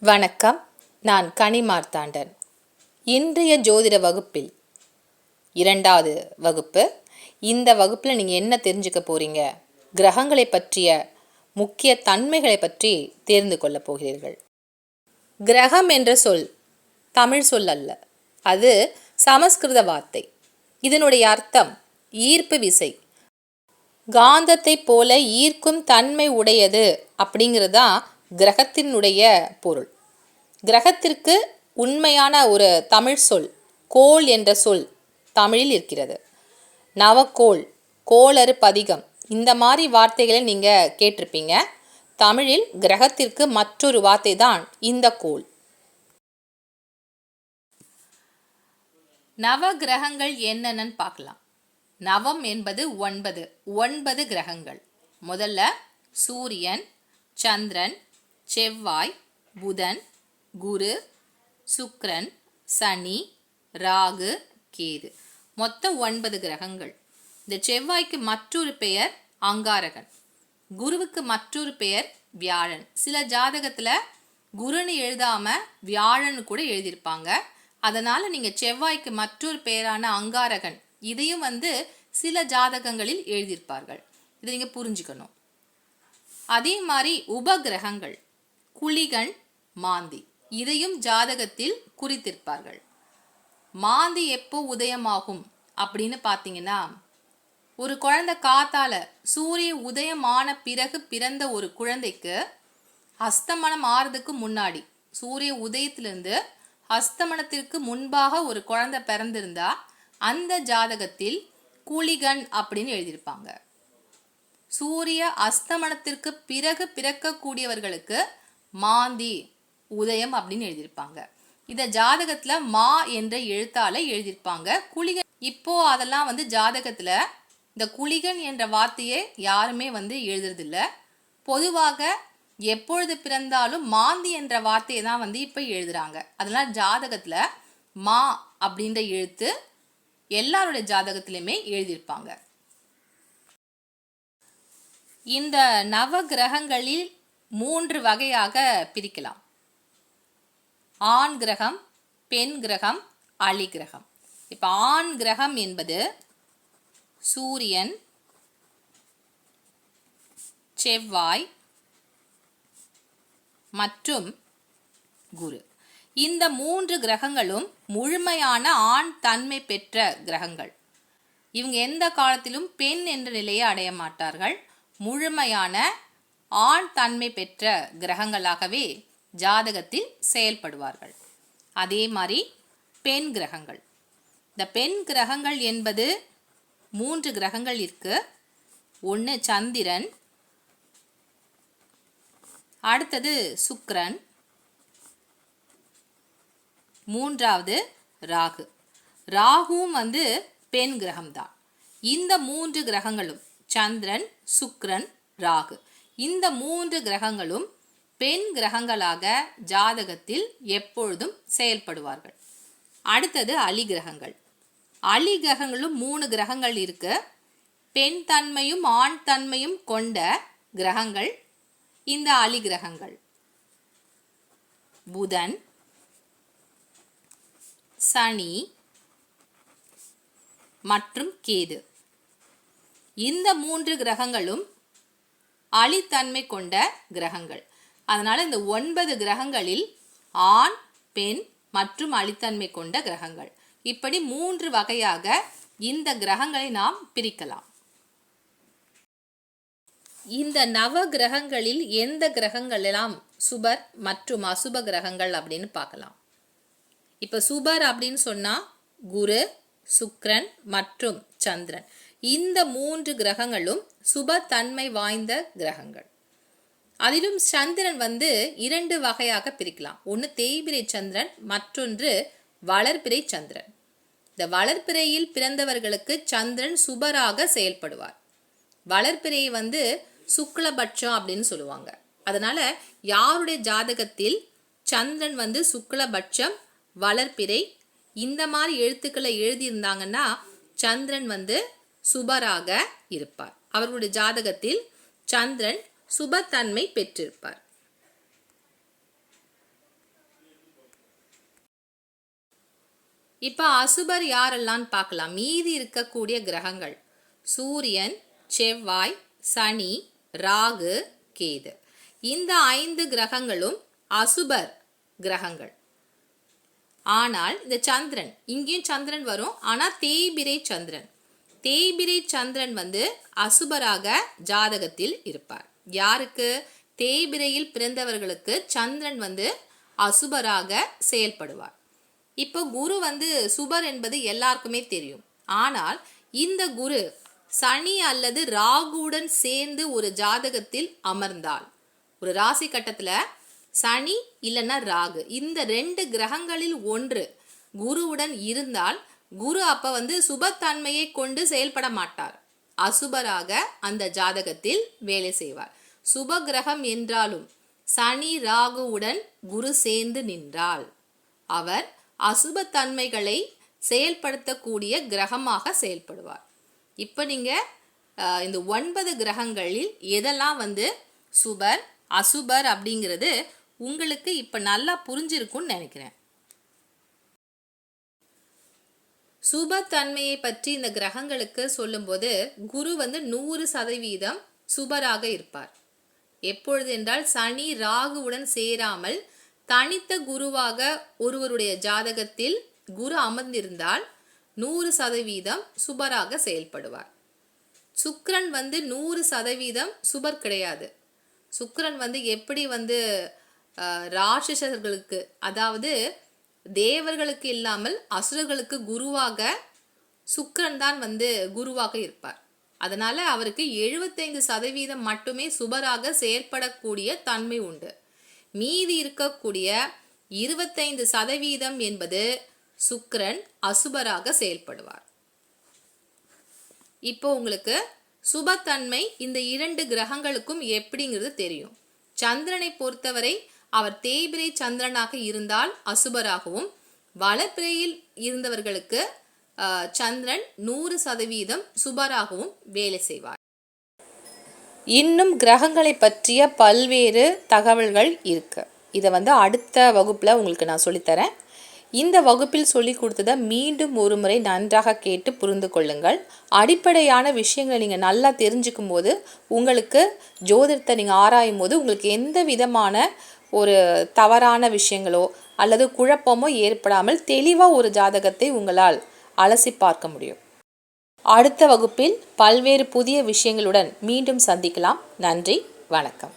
வணக்கம். நான் கனி மார்த்தாண்டன். இன்றைய ஜோதிட வகுப்பில் இரண்டாவது வகுப்பு. இந்த வகுப்பில் நீங்கள் என்ன தெரிஞ்சுக்க போகிறீங்க கிரகங்களை பற்றிய முக்கிய தன்மைகளை பற்றி தெரிந்து கொள்ளப் போகிறீர்கள். கிரகம் என்ற சொல் தமிழ் சொல் அல்ல. அது சமஸ்கிருத வார்த்தை. இதனுடைய அர்த்தம் ஈர்ப்பு விசை. காந்தத்தை போல ஈர்க்கும் தன்மை உடையது அப்படிங்கிறது தான் கிரகத்தினுடைய பொருள். கிரகத்திற்கு உண்மையான ஒரு தமிழ் சொல் கோல் என்ற சொல் தமிழில் இருக்கிறது. நவக்கோள் கோளறு பதிகம் இந்த மாதிரி வார்த்தைகளை நீங்கள் கேட்டிருப்பீங்க. தமிழில் கிரகத்திற்கு மற்றொரு வார்த்தை தான் இந்த கோள். நவ கிரகங்கள் என்னென்னு பார்க்கலாம். நவம் என்பது ஒன்பது ஒன்பது கிரகங்கள். முதல்ல சூரியன் சந்திரன் செவ்வாய் புதன் குரு சுக்ரன் சனி ராகு கேது. மொத்தம் ஒன்பது கிரகங்கள். இந்த செவ்வாய்க்கு மற்றொரு பெயர் அங்காரகன். குருவுக்கு மற்றொரு பெயர் வியாழன். சில ஜாதகத்தில் குருன்னு எழுதாம வியாழன் கூட எழுதியிருப்பாங்க. அதனால நீங்கள் செவ்வாய்க்கு மற்றொரு பெயரான அங்காரகன் இதையும் வந்து சில ஜாதகங்களில் எழுதியிருப்பார்கள். இதை நீங்கள் புரிஞ்சுக்கணும். அதே மாதிரி உபகிரகங்கள் குளிகன் மாந்தி. இதையும் ஜாதகத்தில் குறித்திருப்பார்கள். மாந்தி எப்போ உதயமாகும்? அப்படின்னு பார்த்தீங்கன்னா ஒரு குழந்தை காத்தால சூரிய உதயமான பிறகு பிறந்த ஒரு குழந்தைக்கு அஸ்தமனம் ஆறுறதுக்கு முன்னாடி சூரிய உதயத்திலிருந்து அஸ்தமனத்திற்கு முன்பாக ஒரு குழந்தை பிறந்திருந்தா அந்த ஜாதகத்தில் கூலிகன் அப்படின்னு எழுதியிருப்பாங்க. சூரிய அஸ்தமனத்திற்கு பிறகு பிறக்கக்கூடியவர்களுக்கு மாந்தி உதயம் அப்படின்னு எழுதியிருப்பாங்க. இதை ஜாதகத்துல மா என்ற எழுத்தால எழுதியிருப்பாங்க. குளிகன் இப்போ அதெல்லாம் வந்து ஜாதகத்துல இந்த குளிகன் என்ற வார்த்தையை யாருமே வந்து எழுதுறதில்ல. பொதுவாக எப்பொழுது பிறந்தாலும் மாந்தி என்ற வார்த்தையை தான் வந்து இப்போ எழுதுறாங்க. அதெல்லாம் ஜாதகத்தில் மா அப்படின்ற எழுத்து எல்லாருடைய ஜாதகத்திலையுமே எழுதியிருப்பாங்க. இந்த நவ கிரகங்களில் மூன்று வகையாக பிரிக்கலாம். ஆண் கிரகம் பெண் கிரகம் அலி கிரகம். இப்போ ஆண் கிரகம் என்பது சூரியன் செவ்வாய் மற்றும் குரு. இந்த மூன்று கிரகங்களும் முழுமையான ஆண் தன்மை பெற்ற கிரகங்கள். இவங்க எந்த காலத்திலும் பெண் என்ற நிலையை அடைய மாட்டார்கள். முழுமையான ஆண் தன்மை பெற்ற கிரகங்களாகவே ஜாதகத்தில் செயல்படுவார்கள். அதே மாதிரி பெண் கிரகங்கள். இந்த பெண் கிரகங்கள் என்பது மூன்று கிரகங்கள் இருக்கு. ஒன்று சந்திரன் அடுத்தது சுக்ரன் மூன்றாவது ராகு. ராகுவும் வந்து பெண் கிரகம்தான். இந்த மூன்று கிரகங்களும் சந்திரன் சுக்ரன் ராகு. இந்த மூன்று கிரகங்களும் பெண் கிரகங்களாக ஜாதகத்தில் எப்பொழுதும் செயல்படுவார்கள். அடுத்தது அலி கிரகங்கள். அலி கிரகங்களும் மூணு கிரகங்கள் இருக்கு. பெண் தன்மையும் ஆண் தன்மையும் கொண்ட கிரகங்கள். இந்த அலி கிரகங்கள். புதன் சனி மற்றும் கேது. இந்த மூன்று கிரகங்களும் அழித்தன்மை கொண்ட கிரகங்கள். அதனால் இந்த ஒன்பது கிரகங்களில் ஆண் பெண் மற்றும் அழித்தன்மை கொண்ட கிரகங்கள். இப்படி மூன்று வகையாக இந்த கிரகங்களை நாம் பிரிக்கலாம். இந்த நவ கிரகங்களில் எந்த கிரகங்கள் எல்லாம் சுபர் மற்றும் அசுப கிரகங்கள் அப்படின்னு பார்க்கலாம். இப்போ சுபர் அப்படின்னு சொன்னால் குரு சுக்ரன் மற்றும் சந்திரன். இந்த மூன்று கிரகங்களும் சுப தன்மை வாய்ந்த கிரகங்கள். அதிலும் சந்திரன் வந்து இரண்டு வகையாக பிரிக்கலாம். ஒன்று தேய்பிரை சந்திரன் மற்றொன்று வளர்பிறை சந்திரன். இந்த வளர்பிறையில் பிறந்தவர்களுக்கு சந்திரன் சுபராக செயல்படுவார். வளர்பிறையை வந்து சுக்லபட்சம் அப்படின்னு சொல்லுவாங்க. அதனால யாருடைய ஜாதகத்தில் சந்திரன் வந்து சுக்லபட்சம் வளர்பிறை இந்த மாதிரி எழுத்துக்களை எழுதியிருந்தாங்கன்னா சந்திரன் வந்து சுபராக இருப்பார். அவர்களுடைய ஜாதகத்தில் சந்திரன் சுபத்தன்மை பெற்றிருப்பார். இப்போ அசுபர் யாரெல்லாம் பார்க்கலாம்? மீதி இருக்கக்கூடிய கிரகங்கள். சூரியன் செவ்வாய் சனி ராகு கேது. இந்த ஐந்து கிரகங்களும் அசுபர் கிரகங்கள். ஆனால் இந்த சந்திரன் இங்கேயும் சந்திரன் வரும். ஆனால் தேய்பிரை சந்திரன். தேய்பிரை சந்திரன் வந்து அசுபராக ஜாதகத்தில் இருப்பார். யாருக்கு? தேய்பிரையில் பிறந்தவர்களுக்கு சந்திரன் வந்து அசுபராக செயல்படுவார். இப்போ குரு வந்து சுபர் என்பது எல்லாருக்குமே தெரியும். ஆனால் இந்த குரு சனி அல்லது ராகுவுடன் சேர்ந்து ஒரு ஜாதகத்தில் அமர்ந்தால் ஒரு ராசி கட்டத்தில் சனி இல்லைன்னா ராகு இந்த ரெண்டு கிரகங்களில் ஒன்று குருவுடன் இருந்தால் குரு அப்போ வந்து சுபத்தன்மையை கொண்டு செயல்பட மாட்டார். அசுபராக அந்த ஜாதகத்தில் வேலை செய்வார். சுப கிரகம் என்றாலும் சனி ராகுவுடன் குரு சேர்ந்து நின்றாள். அவர் அசுபத்தன்மைகளை செயல்படுத்தக்கூடிய கிரகமாக செயல்படுவார். இப்போ நீங்கள் இந்த ஒன்பது கிரகங்களில் எதெல்லாம் வந்து சுபர் அசுபர் அப்படிங்கிறது உங்களுக்கு இப்போ நல்லா புரிஞ்சிருக்கும்னு நினைக்கிறேன். சுபத்தன்மையை பற்றி இந்த கிரகங்களுக்கு சொல்லும்போது குரு வந்து நூறு சதவீதம் சுபராக இருப்பார். எப்பொழுது என்றால் சனி ராகுவுடன் சேராமல் தனித்த குருவாக ஒருவருடைய ஜாதகத்தில் குரு அமர்ந்திருந்தால் நூறு சதவீதம் சுபராக செயல்படுவார். சுக்ரன் வந்து நூறு சதவீதம் சுபர் கிடையாது. சுக்ரன் வந்து எப்படி வந்து ராட்சசர்களுக்கு அதாவது தேவர்களுக்கு இல்லாமல் அசுரர்களுக்கு குருவாக சுக்ரன் தான் வந்து குருவாக இருப்பார். அதனால அவருக்கு எழுபத்தைந்து சதவீதம் மட்டுமே சுபராக செயல்படக்கூடிய தன்மை உண்டு. மீதி இருக்கக்கூடிய இருபத்தைந்து சதவீதம் என்பது சுக்ரன் அசுபராக செயல்படுவார். இப்போ உங்களுக்கு சுபத்தன்மை இந்த இரண்டு கிரகங்களுக்கும் எப்படிங்கிறது தெரியும். சந்திரனை பொறுத்தவரை அவர் தேய்பிரை சந்திரனாக இருந்தால் அசுபராகவும் வளப்பிரையில் இருந்தவர்களுக்கு சந்திரன் நூறு சதவீதம் சுபராகவும் வேலை செய்வார். இன்னும் கிரகங்களை பற்றிய பல்வேறு தகவல்கள் இருக்கு. இதை வந்து அடுத்த வகுப்பில் உங்களுக்கு நான் சொல்லித்தரேன். இந்த வகுப்பில் சொல்லி கொடுத்ததை மீண்டும் ஒரு முறை நன்றாக கேட்டு புரிந்து கொள்ளுங்கள். அடிப்படையான விஷயங்களை நீங்கள் நல்லா தெரிஞ்சுக்கும் போது உங்களுக்கு ஜோதிடத்தை நீங்கள் ஆராயும் போது உங்களுக்கு எந்த விதமான ஒரு தவறான விஷயங்களோ அல்லது குழப்பமோ ஏற்படாமல் தெளிவாக ஒரு ஜாதகத்தை உங்களால் அலசி பார்க்க முடியும். அடுத்த வகுப்பில் பல்வேறு புதிய விஷயங்களுடன் மீண்டும் சந்திக்கலாம். நன்றி. வணக்கம்.